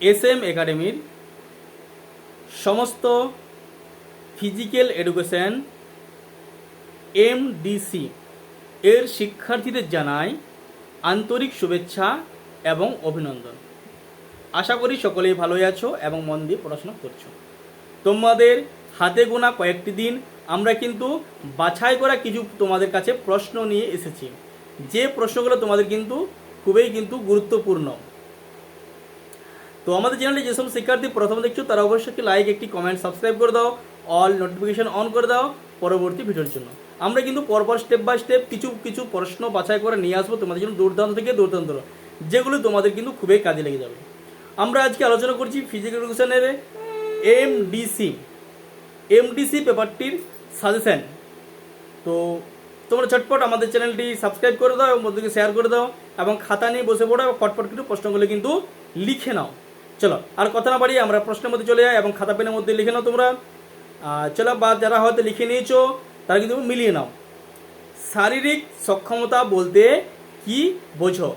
S M একাডেমির সমস্ত physical education MDC এর শিক্ষার্থীদের জানাই আন্তরিক শুভেচ্ছা এবং অভিনন্দন। আশা করি সকলেই ভালোই আছো এবং মন দিয়ে পড়াশোনা করছ। তোমাদের হাতে গোনা কয়েকটি দিন আমরা কিন্তু বাছাই করা কিছু তোমাদের কাছে প্রশ্ন নিয়ে এসেছি। যে প্রশ্নগুলো তোমাদের কিন্তু খুবই কিন্তু গুরুত্বপূর্ণ। তো আমাদের চ্যানেলে যেসব শিক্ষার্থী প্রথম দেখছ, তারা অবশ্যই লাইক একটি কমেন্ট সাবস্ক্রাইব করে দাও অল নোটিফিকেশন অন করে দাও পরবর্তী ভিডিওর জন্য। আমরা কিন্তু পরপর স্টেপ বাই স্টেপ কিছু কিছু প্রশ্ন বাছাই করে নিয়ে আসব তোমাদের জন্য দুর্দান্ত থেকে দুর্দান্ত। যেগুলো তোমাদের কিন্তু খুবই কাজে লেগে যাবে। আমরা আজকে আলোচনা করছি ফিজিক্যাল এডুকেশনের এমডিসি এমডিসি পেপারটির সাজেশন তো তোমরা চটপট আমাদের চ্যানেলটি সাবস্ক্রাইব করে দাও এবং বন্ধুকে শেয়ার করে দাও এবং খাতা নিয়ে বসে পড়ো এবং ফটফট কিছু প্রশ্নগুলো কিন্তু লিখে নাও। চলো, আর কথা না বাড়িয়ে আমরা প্রশ্নের মধ্যে চলে যাই এবং খাতা পেনের মধ্যে লিখে নাও তোমরা। চলো বা যারা হয়তো লিখে নিয়েছো, তারা কিন্তু মিলিয়ে নাও। শারীরিক সক্ষমতা বলতে কি বোঝো?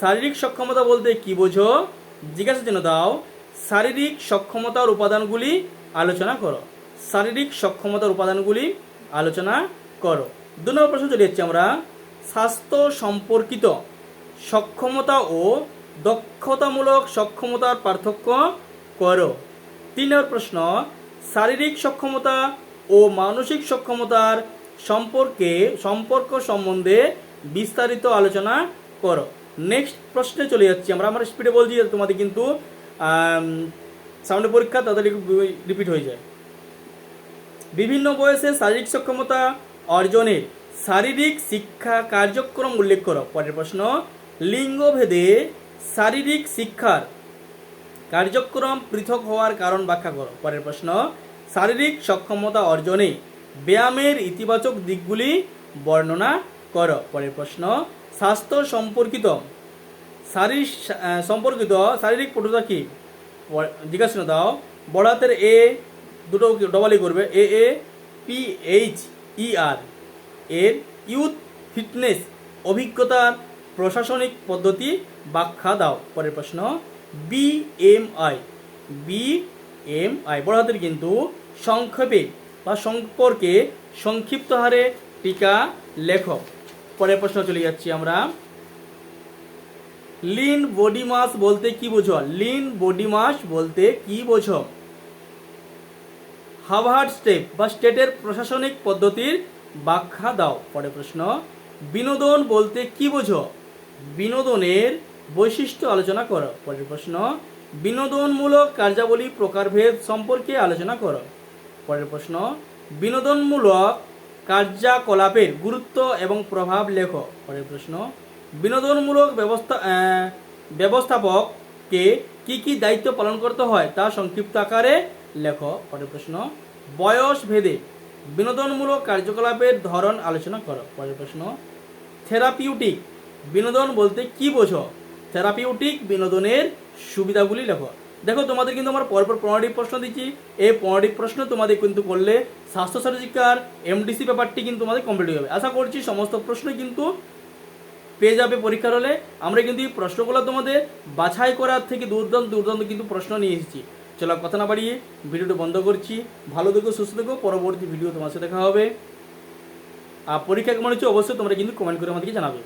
শারীরিক সক্ষমতা বলতে কি বোঝো? জিজ্ঞাসার জন্য দাও। শারীরিক সক্ষমতার উপাদানগুলি আলোচনা করো। শারীরিক সক্ষমতার উপাদানগুলি আলোচনা করো। দু নম্বর প্রশ্ন চলে যাচ্ছি আমরা। স্বাস্থ্য সম্পর্কিত সক্ষমতা ও দক্ষতামূলক সক্ষমতার পার্থক্য করো। তিন নম্বর প্রশ্ন, শারীরিক সক্ষমতা ও মানসিক সক্ষমতার সম্পর্কে সম্পর্ক সম্বন্ধে বিস্তারিত আলোচনা করো। নেক্সট প্রশ্নে চলে যাচ্ছি আমরা। আমার স্পিডে বলছি তোমাদের কিন্তু সামনে পরীক্ষা, তাড়াতাড়ি রিপিট হয়ে যায়। বিভিন্ন বয়সে শারীরিক সক্ষমতা অর্জনের শারীরিক শিক্ষা কার্যক্রম উল্লেখ করো। পরের প্রশ্ন, লিঙ্গভেদে শারীরিক শিক্ষার কার্যক্রম পৃথক হওয়ার কারণ ব্যাখ্যা করো। পরের প্রশ্ন, শারীরিক সক্ষমতা অর্জনে ব্যায়ামের ইতিবাচক দিকগুলি বর্ণনা করো। পরের প্রশ্ন, স্বাস্থ্য সম্পর্কিত শারীর সম্পর্কিত শারীরিক পটুতা কি? জিজ্ঞাসা দাও। বড়াতের এ, দুটো ডবলই করবে? A A, P, H, E, R. এর ইউথ ফিটনেস অভিজ্ঞতার প্রশাসনিক পদ্ধতি ব্যাখ্যা দাও। পরের প্রশ্ন B M I B M I বড় হাতের কিন্তু সংক্ষেপে বা সম্পর্কে সংক্ষিপ্ত হারে টিকা লেখক। পরের প্রশ্ন চলে যাচ্ছি আমরা। লিন বডি মাস বলতে কি বোঝো? লিন বডি মাস বলতে কি বোঝো? হাভার্ড স্টেপ বা স্টেটের প্রশাসনিক পদ্ধতির ব্যাখ্যা দাও। পরের প্রশ্ন, বিনোদন বলতে কি বোঝো? বিনোদনের বৈশিষ্ট্য আলোচনা করো। পরের প্রশ্ন, বিনোদনমূলক কার্যাবলী প্রকারভেদ সম্পর্কে আলোচনা করো। পরের প্রশ্ন, বিনোদনমূলক কার্যকলাপের গুরুত্ব এবং প্রভাব লেখো। পরের প্রশ্ন, বিনোদনমূলক ব্যবস্থা ব্যবস্থাপককে কি কি দায়িত্ব পালন করতে হয় তা সংক্ষিপ্ত আকারে লেখো। পরের প্রশ্ন, বয়স ভেদে বিনোদনমূলক কার্যকলাপের ধরন আলোচনা করো। পরের প্রশ্ন, থেরাপিউটিক বিনোদন বলতে কি বোঝো? থেরাপিউটিক বিনোদনের সুবিধাগুলি লেখো। দেখো, তোমাদের কিন্তু আমার পরপর পনেরোটি প্রশ্ন দিচ্ছি। এই পনেরোটি প্রশ্ন তোমাদের কিন্তু করলে স্বাস্থ্য শিক্ষার এমডিসি পেপারটি কিন্তু তোমাদের কমপ্লিট যাবে। আশা করছি সমস্ত প্রশ্ন কিন্তু পেয়ে যাবে পরীক্ষার হলে। আমরা কিন্তু এই প্রশ্নগুলো তোমাদের বাছাই করার থেকে দুর্দান্ত দুর্দান্ত কিন্তু প্রশ্ন নিয়ে এসেছি। চলো কথা না বাড়িয়ে ভিডিওটা বন্ধ করছি। ভালো থেকো, সুস্থ থেকো। পরবর্তী ভিডিও তোমার সাথে দেখা হবে। আর পরীক্ষা কেমন হচ্ছে অবশ্যই তোমরা কিন্তু কমেন্ট করে আমাদেরকে জানাবে।